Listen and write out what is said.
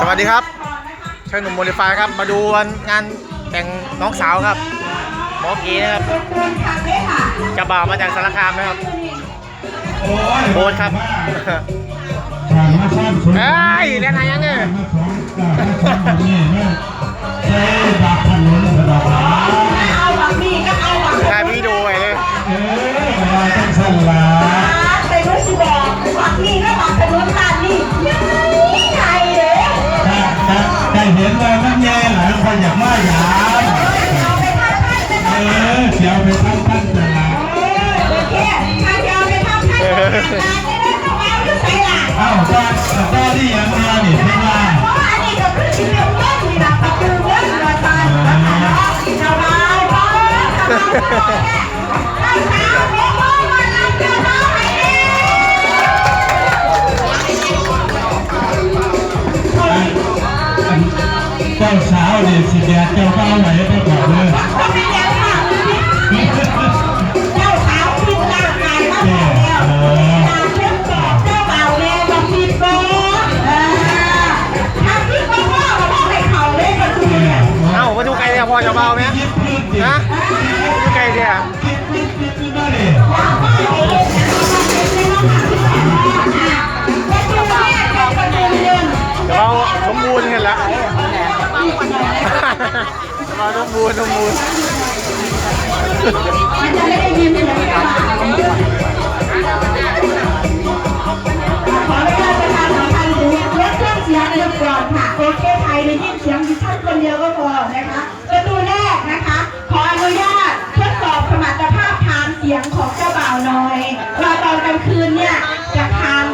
สวัสดีครับช่างหนุ่มโมดิฟายครับ มาดูวันงานแต่งน้องสาวครับหมอเก๋นะครับเจะบ่าวมาจากสารคามนะครับโบนครับเอ้ยเรียนอะไรยังเนี่ย อยากมาหยามเอาไปทำให้ไปเออเดี๋ยวไปทำตั้งแต่ละโอเคถ้าจะเอาไปทำให้งานจะได้ต้องเอาที่ใส่หลังเอ้าก็ก็ที่ยังมานี่ที่ว่าเพราะอันนี้ก็คือชิ้นเดียวกันนี่นะตะคือเงินมาตานเจ้าบ่าวบ่าวทำไมเอ จ้าสาวเนี่ยสิแดดเจ้าเบ้าไหนไปก่อนเลยก็ไม่ยังค่ะเจ้าสาวคิดร่างกายมาแล้วเชื่อมต่อเจ้าบ่าวเนี่ยต้องคิดโบ้ถ้าคิดว่าพ่อมาพ่อให้เขาเล่นกันคือเนี่ยเอ้ามาดูไกลเนี่ยพอจะเบาไหมดินะดูไกลเนี่ย มาน้องมูนขออนุญาตปะธานสัมันธ์ถึงรถเครื่องเสียงในกรอบค่ะโอเคไทยในยิ่เสียงดิฉันคนเดียวก็พอนะคะประตูแรกนะคะ ขออนุญาตทดสอบสมรรถภาพทานเสียงของเจ้าบ่าวหน่อยว่าตอนกลางคืนเนี่ยจะทาน